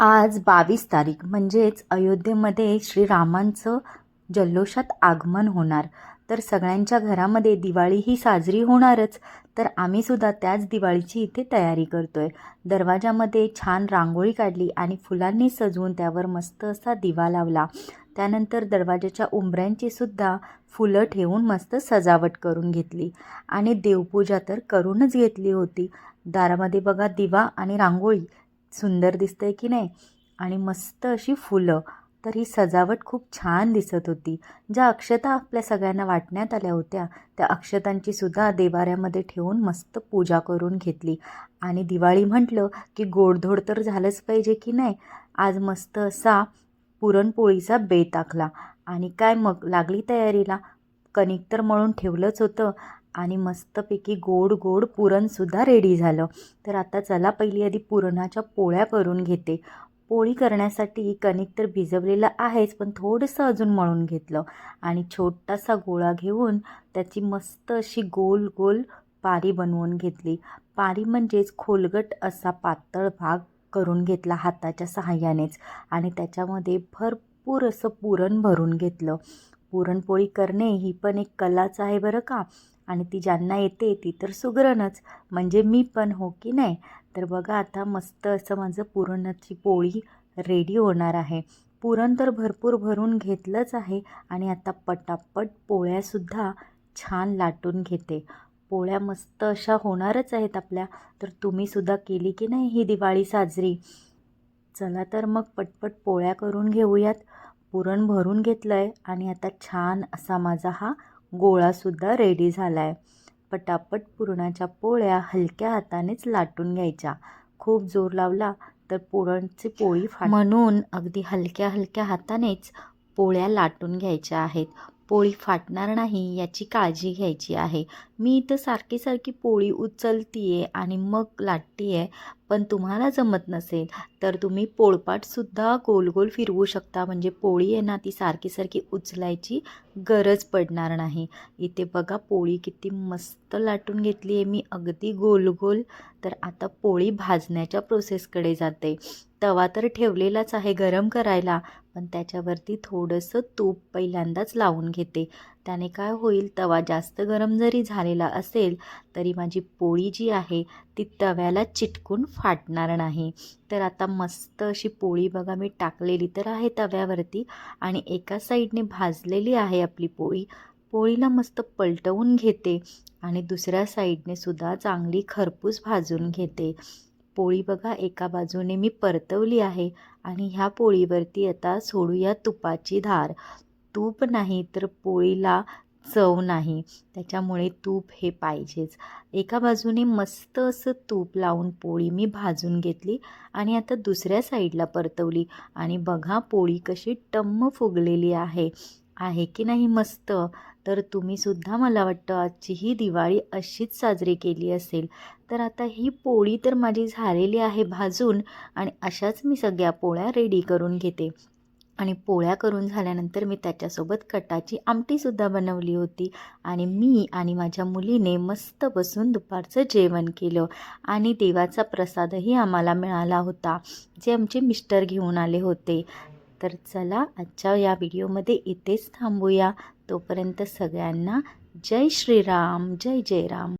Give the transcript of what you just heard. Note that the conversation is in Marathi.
आज बावीस तारीख म्हणजेच अयोध्येमध्ये श्रीरामांचं जल्लोषात आगमन होणार. तर सगळ्यांच्या घरामध्ये दिवाळी ही साजरी होणारच. तर आम्हीसुद्धा त्याच दिवाळीची इथे तयारी करतो आहे दरवाजामध्ये छान रांगोळी काढली आणि फुलांनी सजवून त्यावर मस्त असा दिवा लावला. त्यानंतर दरवाजाच्या उंबऱ्यांची सुद्धा फुलं ठेवून मस्त सजावट करून घेतली. आणि देवपूजा तर करूनच घेतली होती. दारामध्ये बघा दिवा आणि रांगोळी. सुंदर दिसतंय की नाही? आणि मस्त अशी फुलं. तर ही सजावट खूप छान दिसत होती. ज्या अक्षता आपल्या सगळ्यांना वाटण्यात आल्या होत्या त्या अक्षतांची सुद्धा देवाऱ्यामध्ये ठेवून मस्त पूजा करून घेतली. आणि दिवाळी म्हटलं की गोडधोड तर झालंच पाहिजे की नाही? आज मस्त असा पुरणपोळीचा बेत आखला. आणि काय मग? लागली तयारीला? कणिक तर मळून ठेवलंच होतं. आणि मस्तपैकी गोड गोड पुरणसुद्धा रेडी झालं. तर आता चला पहिली आधी पुरणाच्या पोळ्या करून घेते. पोळी करण्यासाठी कणिक तर भिजवलेलं आहेच पण थोडंसं अजून मळून घेतलं. आणि छोटासा गोळा घेऊन त्याची मस्त अशी गोल गोल पारी बनवून घेतली. पारी म्हणजेच खोलगट असा पातळ भाग करून घेतला हाताच्या सहाय्यानेच. आणि त्याच्यामध्ये भरपूर असं पुरण भरून घेतलं. पुरणपोळी करणे ही पण एक कलाच आहे बरं का? आणि ती ज्यांना येते ती तर सुगरणच. म्हणजे मी पण हो की नाही? तर बघा आता मस्त असं माझं पुरणाची पोळी रेडी होणार आहे. पुरण तर भरपूर भरून घेतलंच आहे आणि आता पटापट पोळ्यासुद्धा छान लाटून घेते. पोळ्या मस्त अशा होणारच आहेत आपल्या. तर तुम्हीसुद्धा केली की नाही ही दिवाळी साजरी? चला तर मग पटपट पोळ्या करून घेऊयात. पुरण भरून घेतलं आहे आणि आता छान असा माझा हा गोळासुद्धा रेडी झाला आहे पटापट पुरणाच्या पोळ्या हलक्या हातानेच लाटून घ्यायच्या. खूप जोर लावला तर पुरणची पोळी फाट म्हणून अगदी हलक्या हलक्या हातानेच पोळ्या लाटून घ्यायच्या आहेत. पोळी फाटणार नाही याची काळजी घ्यायची आहे. मी इथं सारखी सारखी पोळी उचलती आहे आणि मग लाटती आहे पण तुम्हाला जमत नसेल तर तुम्ही पोळपाटसुद्धा गोल गोल फिरवू शकता. म्हणजे पोळी आहे ना ती सारखी सारखी उचलायची गरज पडणार नाही. इथे बघा पोळी किती मस्त लाटून घेतली आहे मी. अगदी गोल गोल तर आता पोळी भाजण्याच्या प्रोसेसकडे जाते. तवा तर ठेवलेलाच आहे गरम करायला पण त्याच्यावरती थोडंसं तूप पहिल्यांदाच लावून घेते. त्याने काय होईल? तवा जास्त गरम जरी झालेला असेल तरी माझी पोळी जी आहे ती तव्याला चिटकून फाटणार नाही. तर आता मस्त अशी पोळी बघा मी टाकलेली तर आहे तव्यावरती आणि एका साईडने भाजलेली आहे आपली पोळी. पोळीला मस्त पलटवून घेते आणि दुसऱ्या साईडने सुद्धा चांगली खरपूस भाजून घेते. पोळी बघा एका बाजूने मी परतवली आहे आणि ह्या पोळीवरती आता सोडूया तुपाची धार. तूप नाही तर पोळीला चव नाही. त्याच्यामुळे तूप हे पाहिजेच. एका बाजूने मस्त असं तूप लावून पोळी मी भाजून घेतली आणि आता दुसऱ्या साईडला परतवली. आणि बघा पोळी कशी टम्म फुगलेली आहे. आहे की नाही मस्त? तर तुम्हीसुद्धा मला वाटतं आजची ही दिवाळी अशीच साजरी केली असेल. तर आता ही पोळी तर माझी झालेली आहे भाजून आणि अशाच मी सगळ्या पोळ्या रेडी करून घेते. आणि पोळ्या करून झाल्यानंतर मी त्याच्यासोबत कटाची आमटीसुद्धा बनवली होती. आणि मी आणि माझ्या मुलीने मस्त बसून दुपारचं जेवण केलं. आणि देवाचा प्रसादही आम्हाला मिळाला होता जे आमचे मिस्टर घेऊन आले होते. तर चला आजच्या या व्हिडिओमध्ये इथेच थांबूया. तोपर्यंत सगळ्यांना जय श्रीराम जय जय राम